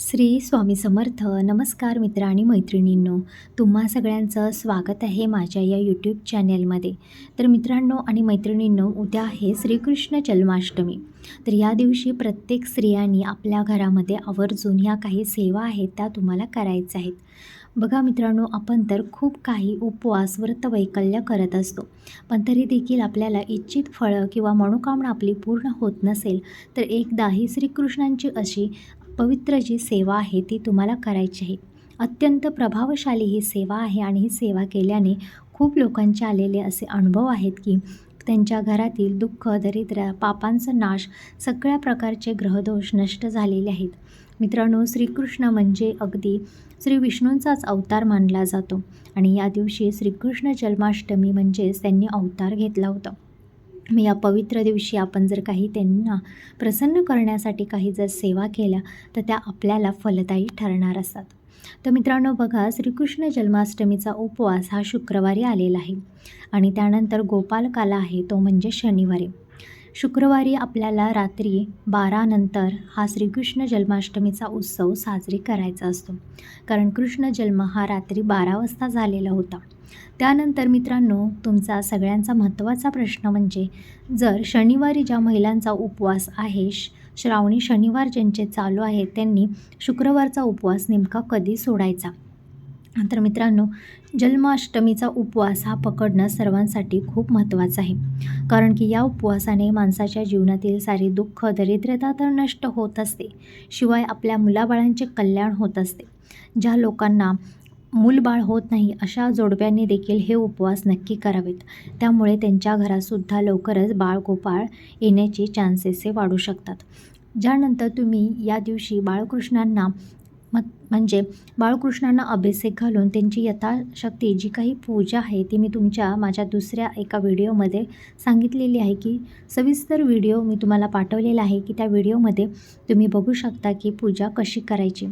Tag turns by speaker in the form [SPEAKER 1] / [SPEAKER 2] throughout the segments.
[SPEAKER 1] श्री स्वामी समर्थ. नमस्कार मित्र आणि मैत्रिणींनो. तुम्हा सगळ्यांचं स्वागत आहे माझ्या या यूट्यूब चॅनेलमध्ये तर मित्रांनो आणि मैत्रिणींनो उद्या आहे श्रीकृष्ण जन्माष्टमी. तर या दिवशी प्रत्येक स्त्रियांनी आपल्या घरामध्ये आवर्जून ह्या काही सेवा आहेत त्या तुम्हाला करायच्या आहेत. बघा मित्रांनो आपण तर खूप काही उपवास व्रत वैकल्य करत असतो. पण तरी देखील आपल्याला इच्छित फळं किंवा मनोकामना आपली पूर्ण होत नसेल तर एकदा ही श्रीकृष्णांची अशी पवित्र जी सेवा आहे ती तुम्हाला करायची आहे. अत्यंत प्रभावशाली ही सेवा आहे आणि ही सेवा केल्याने खूप लोकांचे आलेले असे अनुभव आहेत की त्यांच्या घरातील दुःख दरिद्र पापांचा नाश सगळ्या प्रकारचे ग्रहदोष नष्ट झालेले आहेत. मित्रांनो श्रीकृष्ण म्हणजे अगदी श्री विष्णूंचाच अवतार मानला जातो आणि या दिवशी श्रीकृष्ण जन्माष्टमी म्हणजेच त्यांनी अवतार घेतला होता. मग या पवित्र दिवशी आपण जर काही त्यांना प्रसन्न करण्यासाठी काही जर सेवा केल्या तर त्या आपल्याला फलदायी ठरणार असतात. तर मित्रांनो बघा श्रीकृष्ण जन्माष्टमीचा उपवास हा शुक्रवारी आलेला आहे आणि त्यानंतर गोपालकाला आहे तो म्हणजे शनिवारी. शुक्रवारी आपल्याला रात्री बारानंतर हा श्रीकृष्ण जन्माष्टमीचा उत्सव साजरी करायचा असतो. कारण कृष्ण जन्म हा रात्री बारा वाजता झालेला होता. त्यानंतर मित्रांनो तुमचा सगळ्यांचा महत्त्वाचा प्रश्न म्हणजे जर शनिवारी ज्या महिलांचा उपवास आहे श श्रावणी शनिवार ज्यांचे चालू आहे त्यांनी शुक्रवारचा उपवास नेमका कधी सोडायचा? तर मित्रांनो जन्माष्टमीचा उपवास हा पकडणं सर्वांसाठी खूप महत्त्वाचा आहे. कारण की या उपवासाने माणसाच्या जीवनातील सारी दुःख दरिद्रता तर नष्ट होत असते. शिवाय आपल्या मुलाबाळांचे कल्याण होत असते. ज्या लोकांना मूलबाळ होत नाही अशा जोडप्यांनी देखील हे उपवास नक्की करावेत. त्यामुळे त्यांच्या घरातसुद्धा लवकरच बाळगोपाळ येण्याचे चान्सेस हे वाढू शकतात. ज्यानंतर तुम्ही या दिवशी बाळकृष्णांना मग म्हणजे बाळकृष्णांना अभिषेक घालून त्यांची यथाशक्ती जी काही पूजा आहे ती मी तुमच्या माझ्या दुसऱ्या एका व्हिडिओमध्ये सांगितलेली आहे की सविस्तर व्हिडिओ मी तुम्हाला पाठवलेला आहे की त्या व्हिडिओमध्ये तुम्ही बघू शकता की पूजा कशी करायची.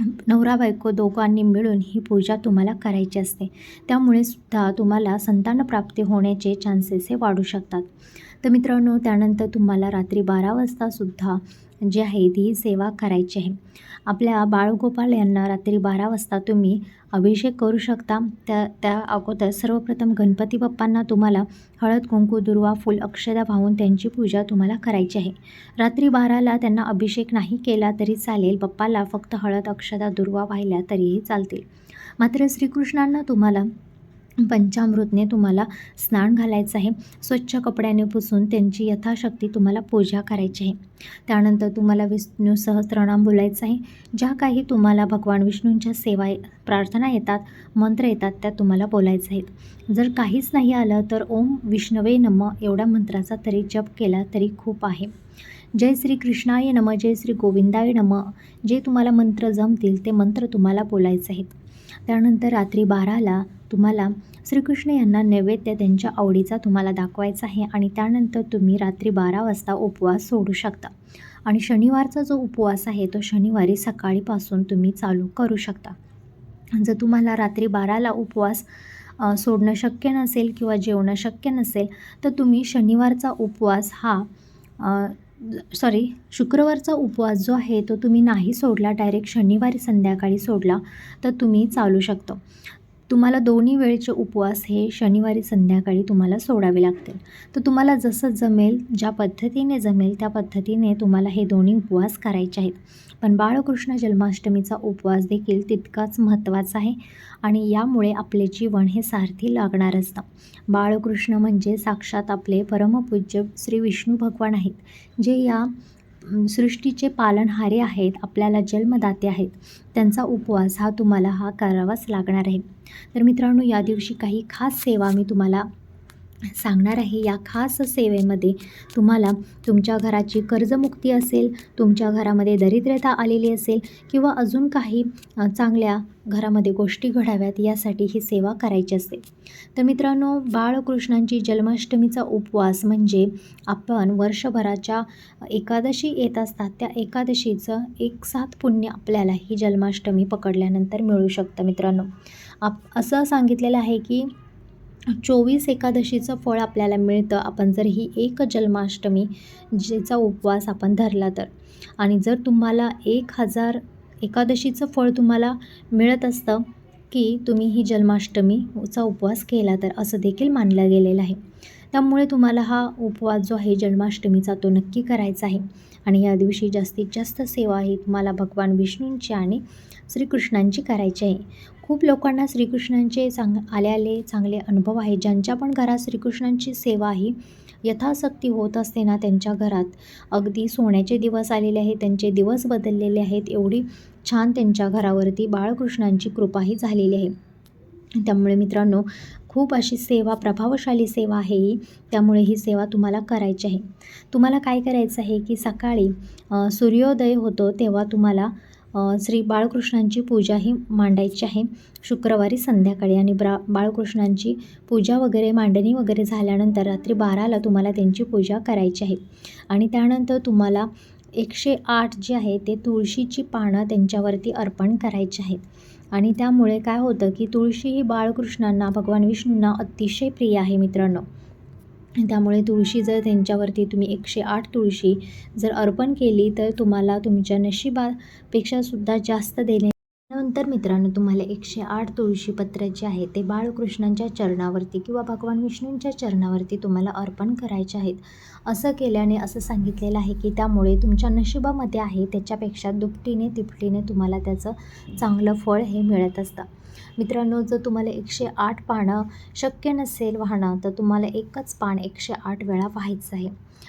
[SPEAKER 1] नवरा बायको दोघांनी मिळून ही पूजा तुम्हाला करायची असते. त्यामुळे सुद्धा तुम्हाला संतानप्राप्ती होण्याचे चान्सेस हे वाढू शकतात. तर मित्रांनो त्यानंतर तुम्हाला रात्री बारा वाजतासुद्धा जी आहे ती सेवा करायची आहे. आपल्या बाळगोपाल यांना रात्री बारा वाजता तुम्ही अभिषेक करू शकता. त्या त्या अगोदर सर्वप्रथम गणपती बाप्पांना तुम्हाला हळद कुंकू दुर्वा फूल अक्षदा वाहून त्यांची पूजा तुम्हाला करायची आहे. रात्री बाराला त्यांना अभिषेक नाही केला तरी चालेल. बाप्पाला फक्त हळद अक्षदा दुर्वा वाहिल्या तरीही चालतील. मात्र श्रीकृष्णांना तुम्हाला पंचामृतने तुम्हाला स्नान घालायचं आहे. स्वच्छ कपड्याने पुसून त्यांची यथाशक्ती तुम्हाला पूजा करायची आहे. त्यानंतर तुम्हाला विष्णू सहस्रनाम बोलायचं आहे. ज्या काही तुम्हाला भगवान विष्णूंच्या सेवा प्रार्थना येतात मंत्र येतात त्या तुम्हाला बोलायचं आहेत. जर काहीच नाही आलं तर ओम विष्णवे नम एवढ्या मंत्राचा तरी जप केला तरी खूप आहे. जय श्री कृष्णाय नम जय श्री गोविंदाय नम. जे तुम्हाला मंत्र जमतील ते मंत्र तुम्हाला बोलायचे आहेत. त्यानंतर रात्री बाराला तुम्हाला श्रीकृष्ण यांना नैवेद्य त्यांच्या आवडीचा तुम्हाला दाखवायचा आहे आणि त्यानंतर तुम्ही रात्री बारा वाजता उपवास सोडू शकता. आणि शनिवारचा जो उपवास आहे तो शनिवारी सकाळीपासून तुम्ही चालू करू शकता. जर तुम्हाला रात्री बाराला उपवास सोडणं शक्य नसेल किंवा जेवणं शक्य नसेल तर तुम्ही शनिवारचा उपवास हा सॉरी शुक्रवारचा उपवास जो आहे तो तुम्ही नाही सोडला. डायरेक्ट शनिवारी संध्याकाळी सोडला तर तुम्ही चालू शकतो. तुम्हाला दोन्ही वेळेचे उपवास हे शनिवारी संध्याकाळी तुम्हाला सोडावे लागतील. तर तुम्हाला जसं जमेल ज्या पद्धतीने जमेल त्या पद्धतीने तुम्हाला हे दोन्ही उपवास करायचे आहेत. पण बाळकृष्ण जन्माष्टमीचा उपवास देखील तितकाच महत्त्वाचा आहे आणि यामुळे आपले जीवन हे सारथी लागणार असतं. बाळकृष्ण म्हणजे साक्षात आपले परमपूज्य श्री विष्णू भगवान आहेत जे या सृष्टीचे पालनहारे आहेत आपल्याला जन्मदाते आहेत. त्यांचा उपवास हा तुम्हाला हा करावाच लागणार आहे. तर मित्रांनो या दिवशी काही खास सेवा मी तुम्हाला सांगणार आहे या खास सेवेमध्ये तुम्हाला तुमच्या घराची कर्जमुक्ती असेल तुमच्या घरामध्ये दरिद्रता आलेली असेल किंवा अजून काही चांगल्या घरामध्ये गोष्टी घडाव्यात यासाठी ही सेवा करायची असते. तर मित्रांनो बाळकृष्णांची जन्माष्टमीचा उपवास म्हणजे आपण वर्षभराच्या एकादशी येत असतात त्या एकादशीचं एक सात पुण्य आपल्याला ही जन्माष्टमी पकडल्यानंतर मिळू शकतं मित्रांनो. आप असं सांगितलेलं आहे की चोवीस एकादशीचं फळ आपल्याला मिळतं. आपण जर ही एक जन्माष्टमी जिचा उपवास आपण धरला तर. आणि जर तुम्हाला एक हजार एकादशीचं फळ तुम्हाला मिळत असतं की तुम्ही ही जन्माष्टमीचा उपवास केला तर असं देखील मानलं गेलेलं आहे. त्यामुळे तुम्हाला हा उपवास जो आहे जन्माष्टमीचा तो नक्की करायचा आहे. आणि या दिवशी जास्तीत जास्त सेवा ही तुम्हाला भगवान विष्णूंची आणि श्रीकृष्णांची करायची आहे. खूप लोकांना श्रीकृष्णांचे चांग आले आले चांगले अनुभव आहेत ज्यांच्या पण घरात श्रीकृष्णांची सेवा ही यथाशक्ती होत असते ना त्यांच्या घरात अगदी सोन्याचे दिवस आलेले आहेत त्यांचे दिवस बदललेले आहेत एवढी छान त्यांच्या घरावरती बाळकृष्णांची कृपाही झालेली आहे. त्यामुळे मित्रांनो खूप अशी सेवा प्रभावशाली सेवा आहे ही. त्यामुळे ही सेवा तुम्हाला करायची आहे. तुम्हाला काय करायचं आहे की सकाळी सूर्योदय होतो तेव्हा तुम्हाला श्री बाळकृष्णांची पूजा ही मांडायची आहे. शुक्रवारी संध्याकाळी आणि ब्रा बाळकृष्णांची पूजा वगैरे मांडणी वगैरे झाल्यानंतर रात्री बाराला तुम्हाला त्यांची पूजा करायची आहे. आणि त्यानंतर तुम्हाला एकशे आठ जे आहे ते तुळशीची पानं त्यांच्यावरती अर्पण करायची आहेत. आणि त्यामुळे काय होतं की तुळशी ही बाळकृष्णांना भगवान विष्णूंना अतिशय प्रिय आहे मित्रांनो. त्यामुळे तुळशी जर त्यांच्यावरती तुम्ही एकशे आठ तुळशी जर अर्पण केली तर तुम्हाला तुमच्या नशिबापेक्षा सुद्धा जास्त देणे नंतर मित्रांनो तुम्हाला एकशे आठ तुळशीपत्र जे आहे. ते बाळकृष्णांच्या चरणावरती किंवा भगवान विष्णूंच्या चरणावरती तुम्हाला अर्पण करायचे आहेत. असं केल्याने असं सांगितलेलं आहे की त्यामुळे तुमच्या नशिबामध्ये आहे त्याच्यापेक्षा दुपटीने तिपटीने तुम्हाला त्याचं चांगलं फळ हे मिळत असतं. मित्रांनो जर तुम्हाला एकशे आठ पानं शक्य नसेल वाहणं तर तुम्हाला एकच पान एकशे आठ वेळा व्हायचं आहे.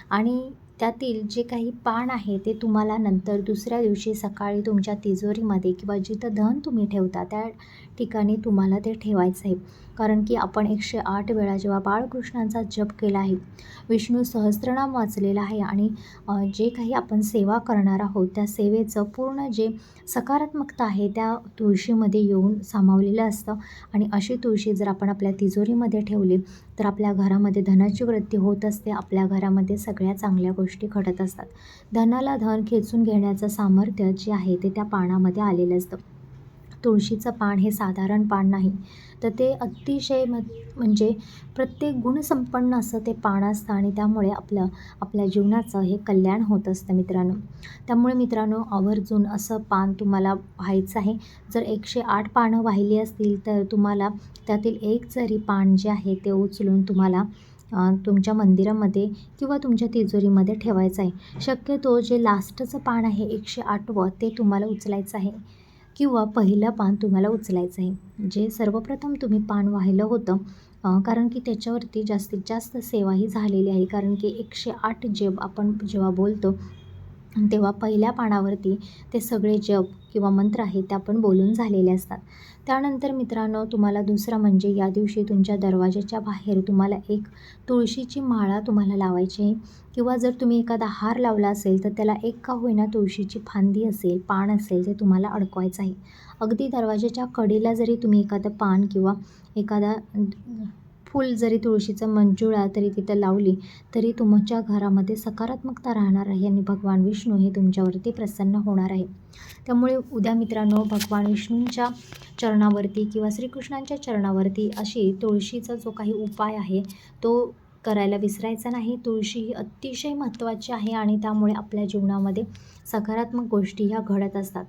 [SPEAKER 1] आणि त्यातील जे काही पान आहे ते तुम्हाला नंतर दुसऱ्या दिवशी सकाळी तुमच्या तिजोरीमध्ये किंवा जिथं धन तुम्ही ठेवता त्या ठिकाणी तुम्हाला ते ठेवायचं आहे कारण की आपण एकशे आठ वेळा जेव्हा बाळकृष्णांचा जप केला आहे विष्णू सहस्त्रनाम वाचलेला आहे आणि जे काही आपण सेवा करणार आहोत त्या सेवेचं पूर्ण जे सकारात्मकता आहे त्या तुळशीमध्ये येऊन सामावलेलं असतं. आणि अशी तुळशी जर आपण आपल्या तिजोरीमध्ये ठेवली तर आपल्या घरामध्ये धनाची वृद्धी होत असते आपल्या घरामध्ये सगळ्या चांगल्या गोष्टी गोष्टी घडत असतात. धनाला धन खेचून घेण्याचं सामर्थ्य जे आहे ते त्या पानामध्ये आलेलं असतं. तुळशीचं पान हे साधारण पान नाही तर ते अतिशय म म्हणजे प्रत्येक गुणसंपन्न असं ते पान असतं आणि त्यामुळे आपलं आपल्या जीवनाचं हे कल्याण होत असतं मित्रांनो. त्यामुळे मित्रांनो आवर्जून असं पान तुम्हाला व्हायचं आहे. जर एकशे आठ पानं वाहिली असतील तर तुम्हाला त्यातील एक जरी पान जे आहे ते उचलून तुम्हाला तुमच्या मंदिरामध्ये किंवा तुमच्या तिजोरीमध्ये ठेवायचं आहे. शक्यतो जे लास्टचं पान आहे एकशे आठवं ते तुम्हाला उचलायचं आहे. किंवा पहिलं पान तुम्हाला उचलायचं आहे. जे सर्वप्रथम तुम्ही पान वाहिलं होतं कारण की त्याच्यावरती जास्तीत जास्त सेवा ही झालेली आहे. कारण की एकशे आठ जेब आपण जेव्हा बोलतो तेव्हा पहिल्या पानावरती ते सगळे जप किंवा मंत्र आहेत ते आपण बोलून झालेले असतात. त्यानंतर मित्रांनो तुम्हाला दुसरं म्हणजे या दिवशी तुमच्या दरवाजाच्या बाहेर तुम्हाला एक तुळशीची माळा तुम्हाला लावायची आहे किंवा जर तुम्ही एखादा हार लावला असेल तर त्याला एक का होईना तुळशीची फांदी असेल पान असेल ते तुम्हाला अडकवायचं आहे. अगदी दरवाजाच्या कडेला जरी तुम्ही एखादं पान किंवा एखादा फूल जरी तुळशीचं मंजुळा तरी तिथं लावली तरी तुमच्या घरामध्ये सकारात्मकता राहणार आहे आणि भगवान विष्णू हे तुमच्यावरती प्रसन्न होणार आहे त्यामुळे उद्या मित्रांनो भगवान विष्णूंच्या चरणावरती किंवा श्रीकृष्णांच्या चरणावरती अशी तुळशीचा जो काही उपाय आहे तो करायला विसरायचा नाही. तुळशी ही अतिशय महत्त्वाची आहे आणि त्यामुळे आपल्या जीवनामध्ये सकारात्मक गोष्टी ह्या घडत असतात.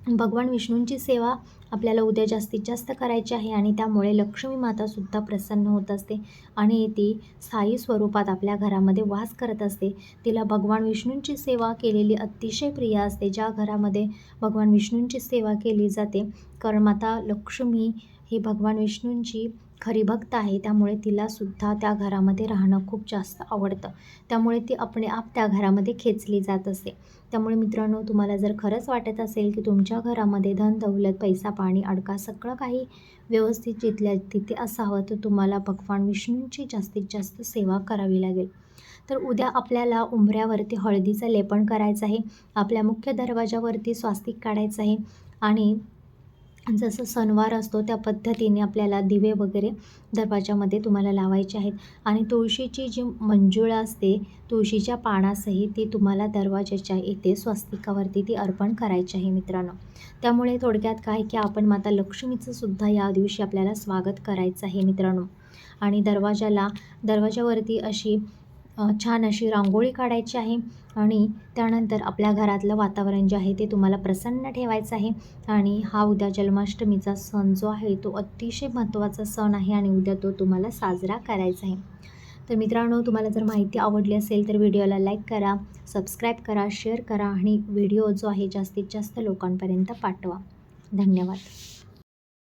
[SPEAKER 1] भगवान विष्णूंची सेवा आपल्याला उद्या जास्तीत जास्त करायची आहे आणि त्यामुळे लक्ष्मी मातासुद्धा प्रसन्न होत असते आणि ती स्थायी स्वरूपात आपल्या घरामध्ये वास करत असते. तिला भगवान विष्णूंची सेवा केलेली अतिशय प्रिय असते. ज्या घरामध्ये भगवान विष्णूंची सेवा केली जाते कारण माता लक्ष्मी ही भगवान विष्णूंची खरी भक्त आहे त्यामुळे तिलासुद्धा त्या घरामध्ये राहणं खूप जास्त आवडतं. त्यामुळे ती आपणे आप त्या घरामध्ये खेचली जात असते त्यामुळे मित्रांनो तुम्हाला जर खरंच वाटत असेल की तुमच्या घरामध्ये धन दौलत पैसा पाणी अडका सगळं काही व्यवस्थित जिथल्या तिथे असावं तर तुम्हाला भगवान विष्णूंची जास्तीत जास्त सेवा करावी लागेल. तर उद्या आपल्याला उंबऱ्यावरती हळदीचं लेपन करायचं आहे. आपल्या मुख्य दरवाजावरती स्वास्तिक काढायचं आहे. आणि जसं सणवार असतो त्या पद्धतीने आपल्याला दिवे वगैरे दरवाजामध्ये तुम्हाला लावायचे आहेत. आणि तुळशीची जी मंजुळा असते तुळशीच्या पानासहित ती तुम्हाला दरवाजाच्या इथे स्वस्तिकावरती ती अर्पण करायची आहे मित्रांनो. त्यामुळे थोडक्यात काय की आपण माता लक्ष्मीचं सुद्धा या दिवशी आपल्याला स्वागत करायचं आहे मित्रांनो. आणि दरवाजाला दरवाजावरती अशी छान अशी रांगोळी काढायची आहे. आणि त्यानंतर आपल्या घरातलं वातावरण जे आहे ते तुम्हाला प्रसन्न ठेवायचं आहे. आणि हा उद्या जन्माष्टमीचा सण जो आहे तो अतिशय महत्त्वाचा सण आहे आणि उद्या तो तुम्हाला साजरा करायचा आहे. तर मित्रांनो तुम्हाला जर माहिती आवडली असेल तर व्हिडिओला लाईक करा सबस्क्राईब करा शेअर करा आणि व्हिडिओ जो आहे जास्तीत जास्त लोकांपर्यंत पाठवा. धन्यवाद.